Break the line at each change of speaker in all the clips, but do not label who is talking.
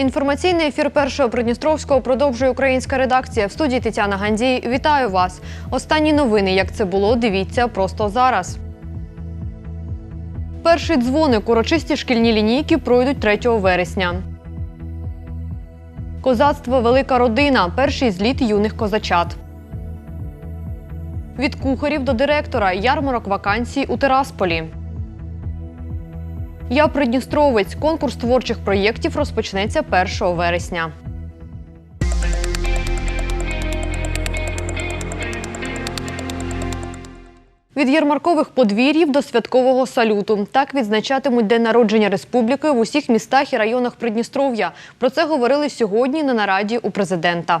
Інформаційний ефір першого Придністровського продовжує українська редакція. В студії Тетяна Гандій. Вітаю вас. Останні новини, як це було, дивіться просто зараз. Перший дзвоник урочисті шкільні лінійки пройдуть 3 вересня. Козацтво Велика родина. Перший зліт юних козачат. Від кухарів до директора. Ярмарок вакансій у Терасполі. Я Придністровець. Конкурс творчих проєктів розпочнеться 1 вересня. Від ярмаркових подвір'їв до святкового салюту. Так відзначатимуть День народження республіки в усіх містах і районах Придністров'я. Про це говорили сьогодні на нараді у президента.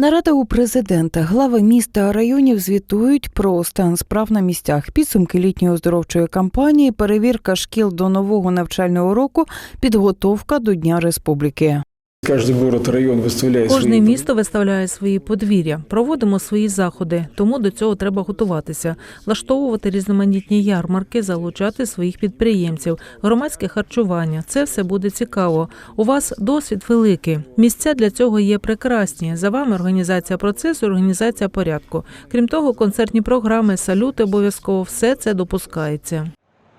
Нарада у президента, глави міст та районів звітують про стан справ на місцях, підсумки літньої оздоровчої кампанії, перевірка шкіл до нового навчального року, підготовка до Дня Республіки.
Каждый город, район выставляет
Кожне місто виставляє свої подвір'я, проводимо свої заходи, тому до цього треба готуватися, влаштовувати різноманітні ярмарки, залучати своїх підприємців, громадське харчування. Це все буде цікаво. У вас досвід великий. Місця для цього є прекрасні. За вами організація процесу, організація порядку. Крім того, концертні програми, салюти обов'язково все це допускається.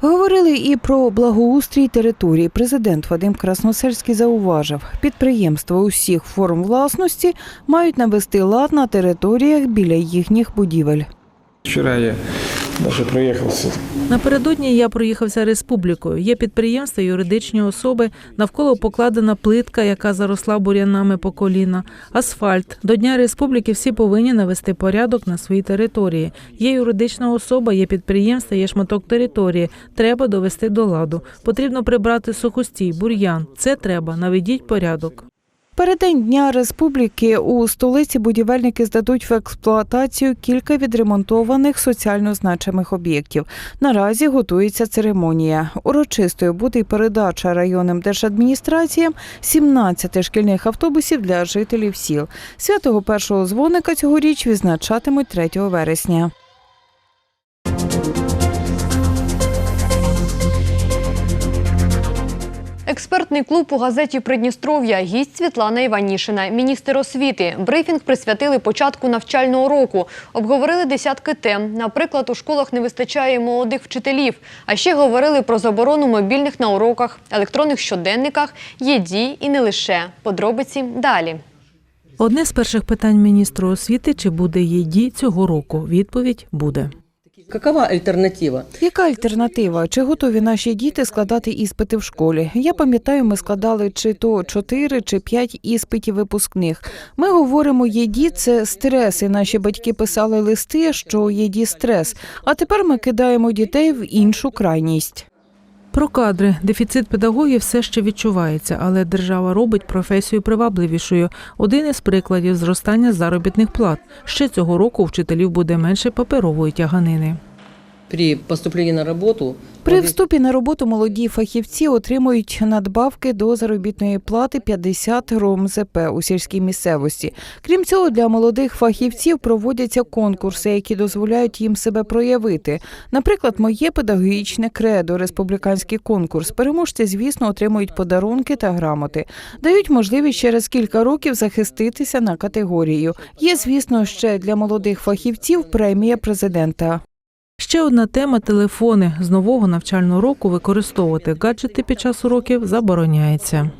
Говорили і про благоустрій території. Президент Вадим Красносельський зауважив, підприємства усіх форм власності мають навести лад на територіях біля їхніх будівель.
Вчора я навіть проехался.
Напередодні я проїхався республікою. Є підприємства, юридичні особи. Навколо покладена плитка, яка заросла бур'янами по коліна, асфальт. До Дня республіки всі повинні навести порядок на своїй території. Є юридична особа, є підприємство, є шматок території. Треба довести до ладу. Потрібно прибрати сухостій, бур'ян. Це треба. Наведіть порядок.
Переддень Дня Республіки у столиці будівельники здадуть в експлуатацію кілька відремонтованих соціально значимих об'єктів. Наразі готується церемонія. Урочистою буде й передача районним держадміністраціям 17 шкільних автобусів для жителів сіл. Святого першого дзвоника цьогоріч відзначатимуть 3 вересня.
Експертний клуб у газеті Придністров'я. Гість Світлана Іванішина, міністр освіти. Брифінг присвятили початку навчального року. Обговорили десятки тем. Наприклад, у школах не вистачає молодих вчителів. А ще говорили про заборону мобільних на уроках, електронних щоденниках, ЄДІ і не лише. Подробиці далі.
Одне з перших питань міністру освіти: чи буде ЄДІ цього року? Відповідь буде.
Какова альтернатива?
Яка альтернатива? Чи готові наші діти складати іспити в школі? Я пам'ятаю, ми складали чи то 4, чи 5 іспитів випускних. Ми говоримо, єді це стрес, і наші батьки писали листи, що єді стрес. А тепер ми кидаємо дітей в іншу крайність.
Про кадри дефіцит педагогів все ще відчувається, але держава робить професію привабливішою. Один із прикладів зростання заробітних плат. Ще цього року вчителів буде менше паперової тяганини.
При поступлении на работу
При вступі на роботу молоді фахівці отримують надбавки до заробітної плати 50 РОМЗП у сільській місцевості. Крім цього, для молодих фахівців проводяться конкурси, які дозволяють їм себе проявити. Наприклад, моє педагогічне кредо, республіканський конкурс. Переможці, звісно, отримують подарунки та грамоти, дають можливість через кілька років захиститися на категорію. Є, звісно, ще для молодих фахівців премія президента.
Ще одна тема телефони з нового навчального року використовувати гаджети під час уроків забороняється.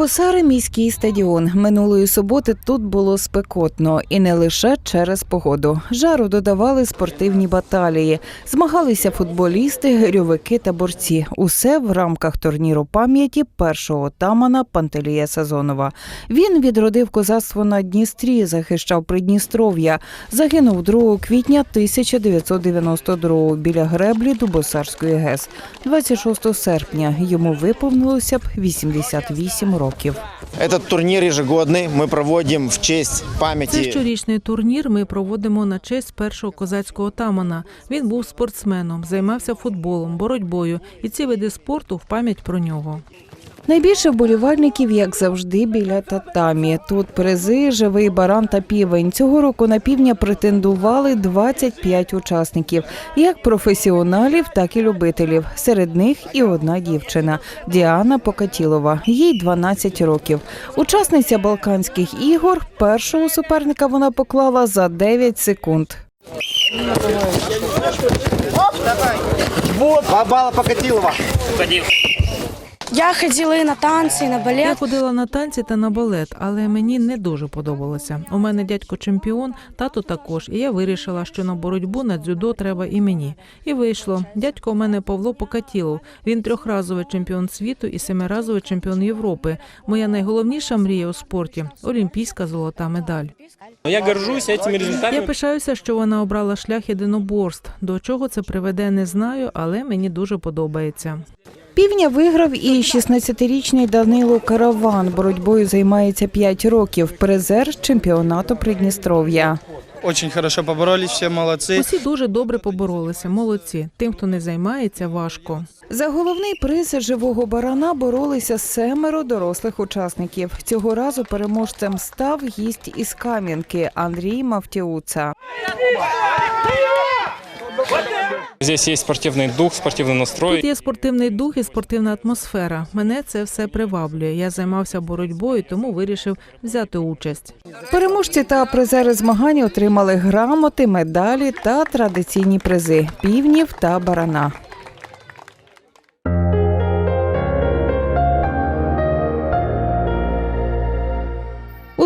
Дубосари міський стадіон. Минулої суботи тут було спекотно, і не лише через погоду. Жару додавали спортивні баталії. Змагалися футболісти, гирьовики та борці. Усе в рамках турніру пам'яті першого отамана Пантелія Сазонова. Він відродив козацтво на Дністрі, захищав Придністров'я. Загинув 2 квітня 1992 біля греблі Дубосарської ГЕС. 26 серпня йому виповнилося б 88 років
Этот турнир ежегодный мы проводим в честь
Це
памяти
щорічний турнір. Ми проводимо на честь першого козацького отамана. Він був спортсменом, займався футболом, боротьбою, і ці види спорту в пам'ять про нього.
Найбільше вболівальників, як завжди, біля татамі. Тут призи, живий баран та півень. Цього року на півня претендували 25 учасників, як професіоналів, так і любителів. Серед них і одна дівчина Діана Покатілова. Їй 12 років. Учасниця Балканських ігор. Першого суперника вона поклала за 9 секунд.
Два балла Покатилова.
Я ходила і на танці, і на
Я ходила на танці та на балет, але мені не дуже подобалося. У мене дядько чемпіон, тато також, і я вирішила, що на боротьбу на дзюдо треба і мені. І вийшло. Дядько у мене Павло Покатілов. Він трьохразовий чемпіон світу і семиразовий чемпіон Європи. Моя найголовніша мрія у спорті олімпійська золота медаль.
Я горжусь этими
Я пишаюся, що вона обрала шлях єдиноборств. До чого це приведе, не знаю, але мені дуже подобається.
Півня виграв і 16-річний Данило Караван. Боротьбою займається 5 років. Призер чемпіонату Придністров'я.
Очень хорошо поборолись, все молодцы.
Усі дуже добре поборолися. Молодці. Тим, хто не займається, важко.
За головний приз живого барана боролися семеро дорослих учасників. Цього разу переможцем став гість із Кам'янки Андрій Мавтіуца.
Здесь є спортивний дух, спортивний настрой.
Тут є спортивний дух і спортивна атмосфера. Мене це все приваблює. Я займався боротьбою, тому вирішив взяти участь.
Переможці та призери змагань отримали грамоти, медалі та традиційні призи півнів та барана.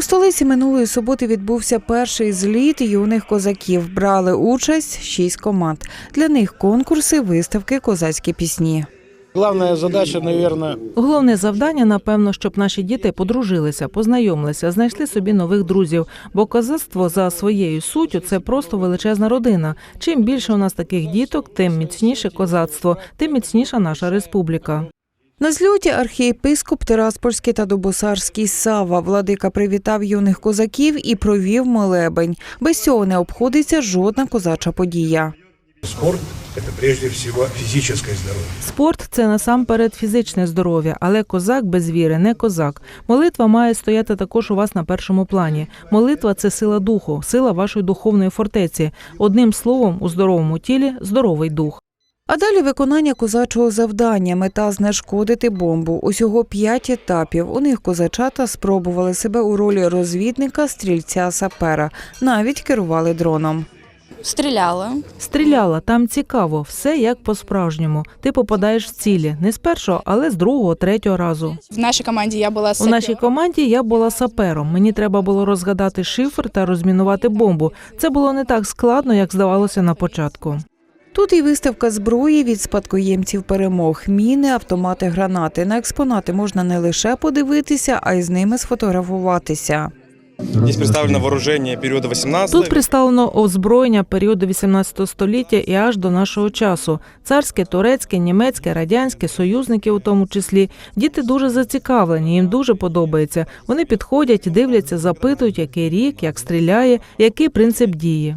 Столиці минулої суботи відбувся перший зліт юних козаків. Брали участь шість команд. Для них конкурси, виставки, козацькі пісні.
Главная задача, наверное,
Головне завдання, напевно, щоб наші діти подружилися, познайомилися, знайшли собі нових друзів. Бо козацтво за своєю суттю це просто величезна родина. Чим більше у нас таких діток, тим міцніше козацтво, тим міцніша наша республіка.
На зльоті архієпископ Тираспольський та Дубосарський Сава владика привітав юних козаків і провів молебень. Без цього не обходиться жодна козача подія.
Спорт – это прежде всего физическое здоровье.
Спорт це насамперед фізичне здоров'я, але козак без віри не козак. Молитва має стояти також у вас на першому плані. Молитва це сила духу, сила вашої духовної фортеці. Одним словом, у здоровому тілі здоровий дух.
А далі виконання козачого завдання. Мета знешкодити бомбу. Усього п'ять етапів. У них козачата спробували себе у ролі розвідника, стрільця, сапера. Навіть керували дроном.
Стріляла.
Стріляла там цікаво, все як по-справжньому. Ти попадаєш в цілі не з першого, але з другого, третього разу.
В нашій команді я була
У нашій команді я була сапером. Мені треба було розгадати шифр та розмінувати бомбу. Це було не так складно, як здавалося на початку.
Тут і виставка зброї від спадкоємців перемог, міни, автомати, гранати. На експонати можна не лише подивитися, а й з ними сфотографуватися.
Здесь представлено вооружение периода 18
Тут представлено озброєння періоду 18 століття і аж до нашого часу: царське, турецьке, німецьке, радянське, союзники, у тому числі. Діти дуже зацікавлені, їм дуже подобається. Вони підходять, дивляться, запитують, який рік, як стріляє, який принцип дії.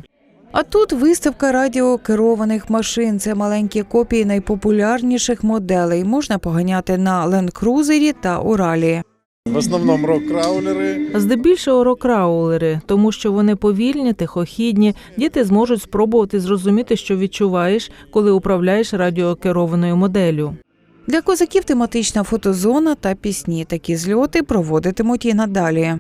А тут виставка радіокерованих машин. Це маленькі копії найпопулярніших моделей. Можна поганяти на ленд-крузері та Уралі.
в основном рок-краулеры.
Здебільшого рокраулери, тому що вони повільні, тихохідні. Діти зможуть спробувати зрозуміти, що відчуваєш, коли управляєш радіокерованою моделлю.
Для козаків тематична фотозона та пісні. Такі зльоти проводитимуть і надалі.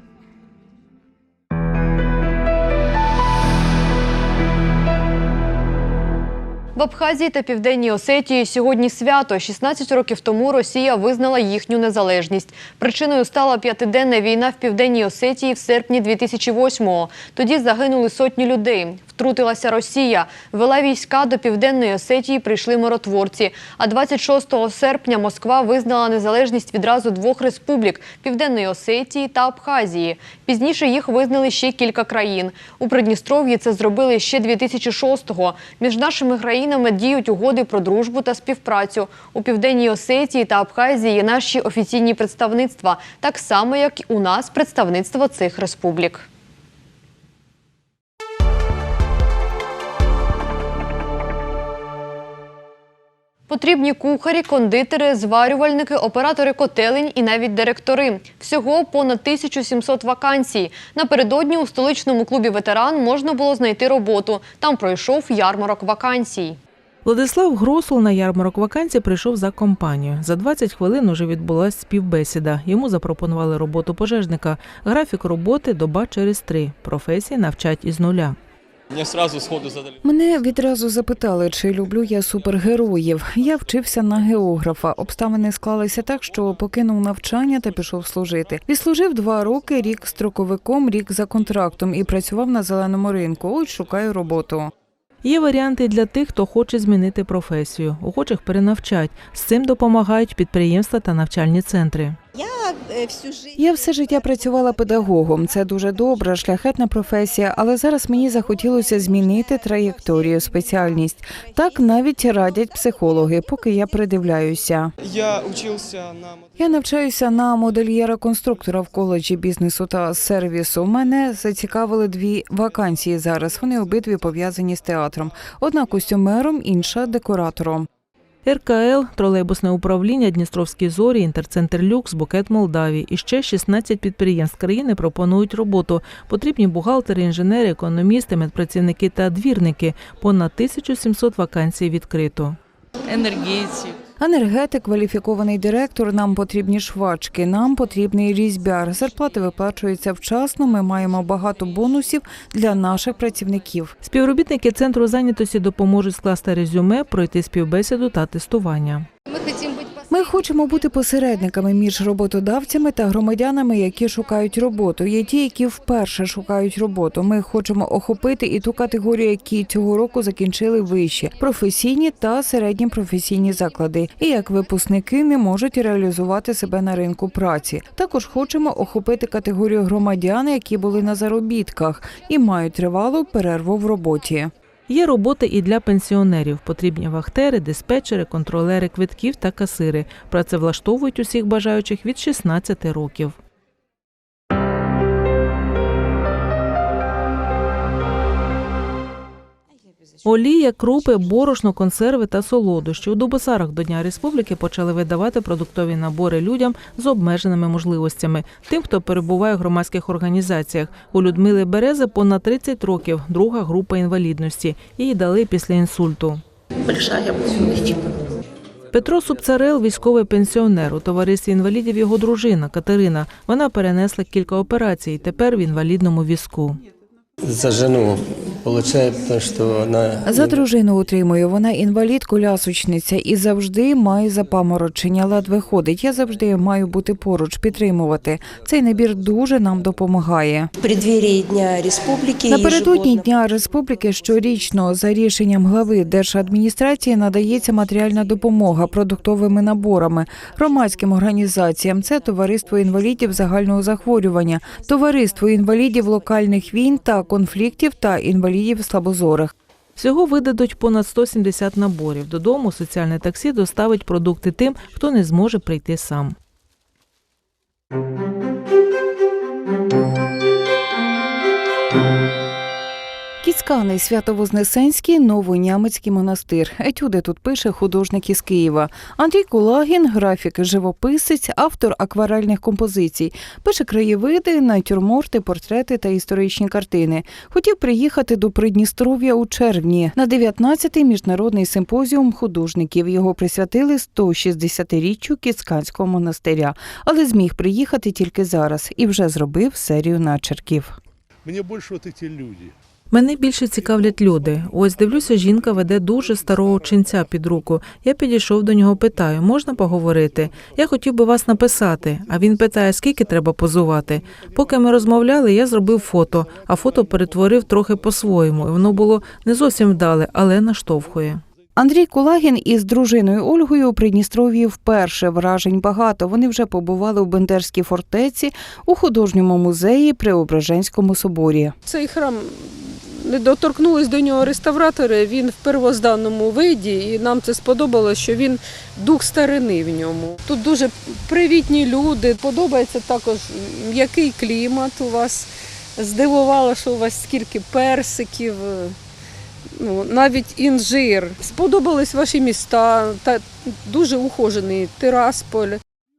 В Абхазії та Південній Осетії сьогодні свято. 16 років тому Росія визнала їхню незалежність. Причиною стала п'ятиденна війна в Південній Осетії в серпні 2008-го. Тоді загинули сотні людей. Втрутилася Росія. Вела війська до Південної Осетії прийшли миротворці. А 26 серпня Москва визнала незалежність відразу двох республік – Південної Осетії та Абхазії. Пізніше їх визнали ще кілька країн. У Придністров'ї це зробили ще 2006-го. Між нашими країнами діють угоди про дружбу та співпрацю. У Південній Осетії та Абхазії є наші офіційні представництва, так само, як у нас представництво цих республік. Потрібні кухарі, кондитери, зварювальники, оператори котелень і навіть директори. Всього понад 1700 вакансій. Напередодні у столичному клубі ветеран можна було знайти роботу. Там пройшов ярмарок вакансій.
Владислав Гросул на ярмарок вакансій прийшов за компанію. За 20 хвилин уже відбулася співбесіда. Йому запропонували роботу пожежника. Графік роботи доба через три. Професії навчать із нуля.
Мне сразу сходу задали.
Мене відразу запитали, чи люблю я супергероїв. Я вчився на географа. Обставини склалися так, що покинув навчання та пішов служити. Відслужив два роки, рік строковиком, рік за контрактом і працював на зеленому ринку. Ось шукаю роботу.
Є варіанти для тих, хто хоче змінити професію. Охочих перенавчать. З цим допомагають підприємства та навчальні центри.
Я все життя працювала педагогом. Це дуже добра, шляхетна професія, але зараз мені захотілося змінити траєкторію, спеціальність. Так навіть радять психологи, поки я придивляюся.
Я учился на...
Я навчаюся на модельєра-конструктора в коледжі бізнесу та сервісу. Мене зацікавили дві вакансії зараз. Вони обидві пов'язані з театром. Одна костюмером, інша декоратором.
РКЛ, тролейбусне управління, Дністровські зорі, інтерцентр Люкс, Букет Молдавії. І ще 16 підприємств країни пропонують роботу. Потрібні бухгалтери, інженери, економісти, медпрацівники та двірники. Понад 1700 вакансій відкрито.
Энергетик.
Енергетик, кваліфікований директор. Нам потрібні швачки, нам потрібний різьбяр. Зарплати виплачуються вчасно. Ми маємо багато бонусів для наших працівників.
Співробітники центру зайнятості допоможуть скласти резюме, пройти співбесіду та тестування.
Ми хочемо бути посередниками між роботодавцями та громадянами, які шукають роботу. Є ті, які вперше шукають роботу. Ми хочемо охопити і ту категорію, які цього року закінчили вищі професійні та середні професійні заклади, і як випускники не можуть реалізувати себе на ринку праці. Також хочемо охопити категорію громадян, які були на заробітках і мають тривалу перерву в роботі.
Є роботи і для пенсіонерів. Потрібні вахтери, диспетчери, контролери квитків та касири. Працевлаштовують усіх бажаючих від 16 років. Олія, крупи, борошно, консерви та солодощі. У Дубосарах до Дня Республіки почали видавати продуктові набори людям з обмеженими можливостями, тим, хто перебуває в громадських організаціях. У Людмили Берези понад 30 років, друга група інвалідності. Її дали після інсульту. Петро Субцарел – військовий пенсіонер. У товаристві інвалідів його дружина Катерина. Вона перенесла кілька операцій. Тепер в інвалідному візку.
За жену.
За дружину утримую. Вона інвалід колясочниця і завжди має запаморочення. Ледве ходить. Я завжди маю бути поруч, підтримувати. Цей набір дуже нам допомагає.
В Дня Республики
Напередодні Дня Республіки щорічно за рішенням глави держадміністрації надається матеріальна допомога продуктовими наборами громадським організаціям. Це товариство інвалідів загального захворювання, товариство інвалідів локальних війн та конфліктів та інвалідів слабозорих.
Всього видадуть понад 170 наборів. Додому соціальне таксі доставить продукти тим, хто не зможе прийти сам.
Кіцканий Свято-Вознесенський, Новонямецький монастир. Етюди тут пише художник із Києва. Андрій Кулагін, графік, живописець, автор акварельних композицій. Пише краєвиди, натюрморти, портрети та історичні картини. Хотів приїхати до Придністров'я у червні на 19-й міжнародний симпозіум художників. Його присвятили 160-річчю Кіцканського монастиря, але зміг приїхати тільки зараз і вже зробив серію начерків.
Больше вот эти люди.
Мене більше цікавлять люди. Ось дивлюся, жінка веде дуже старого ченця під руку. Я підійшов до нього, питаю, можна поговорити? Я хотів би вас написати. А він питає, скільки треба позувати. Поки ми розмовляли, я зробив фото, а фото перетворив трохи по-своєму. І Воно було не зовсім вдале, але наштовхує.
Андрій Кулагін із дружиною Ольгою у Придністров'ї вперше вражень багато. Вони вже побували у Бендерській фортеці у художньому музеї при Ображенському соборі.
Цей храм не доторкнулись до нього реставратори. Він в первозданному виді, і нам це сподобалося, що він дух старини в ньому. Тут дуже привітні люди. Подобається також м'який клімат у вас. Здивувало, що у вас скільки персиків. Ну, навіть інжир. Сподобались ваші міста, та дуже ухожений Тирасполь.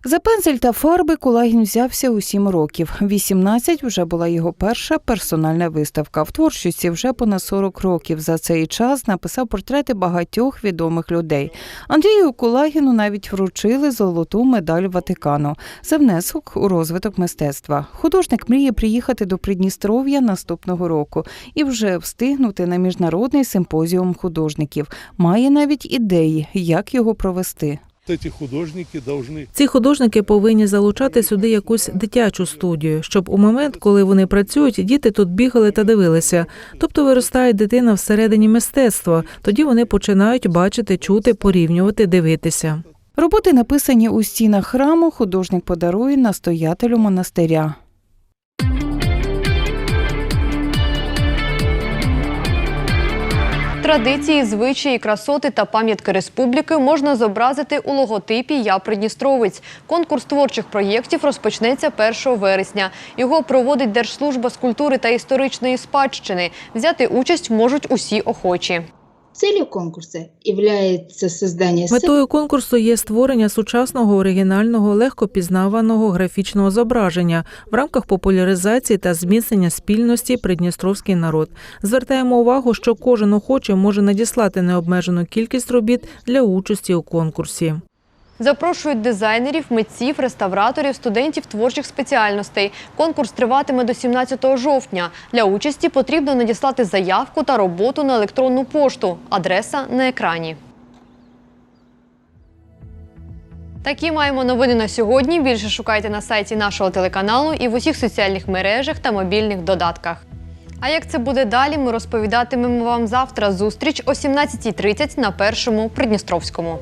За пензель та фарби Кулагін взявся у сім років. 18 вже була його перша персональна виставка. В творчості вже понад 40 років. За цей час написав портрети багатьох відомих людей. Андрію Кулагіну навіть вручили золоту медаль Ватикану за внесок у розвиток мистецтва. Художник мріє приїхати до Придністров'я наступного року і вже встигнути на міжнародний симпозіум художників. Має навіть ідеї, як його провести.
Ці художники повинні
Ці художники повинні залучати сюди якусь дитячу студію, щоб у момент, коли вони працюють, діти тут бігали та дивилися. Тобто виростає дитина всередині мистецтва. Тоді вони починають бачити, чути, порівнювати, дивитися.
Роботи, написані у стінах храму, художник подарує настоятелю монастиря.
Традиції, звичаї, красоти та пам'ятки республіки можна зобразити у логотипі Я Придністровець. Конкурс творчих проєктів розпочнеться 1 вересня. Його проводить Держслужба з культури та історичної спадщини. Взяти участь можуть усі охочі.
Целью конкурсу является создание
Метою конкурсу є створення сучасного оригінального легко пізнаваного графічного зображення в рамках популяризації та зміцнення спільності Придністровський народ. Звертаємо увагу, що кожен охочий може надіслати необмежену кількість робіт для участі у конкурсі.
Запрошують дизайнерів, митців, реставраторів, студентів творчих спеціальностей. Конкурс триватиме до 17 жовтня. Для участі потрібно надіслати заявку та роботу на електронну пошту. Адреса на екрані. Такі маємо новини на сьогодні. Більше шукайте на сайті нашого телеканалу і в усіх соціальних мережах та мобільних додатках. А як це буде далі, ми розповідатимемо вам завтра. Зустріч о 17.30 на першому Придністровському.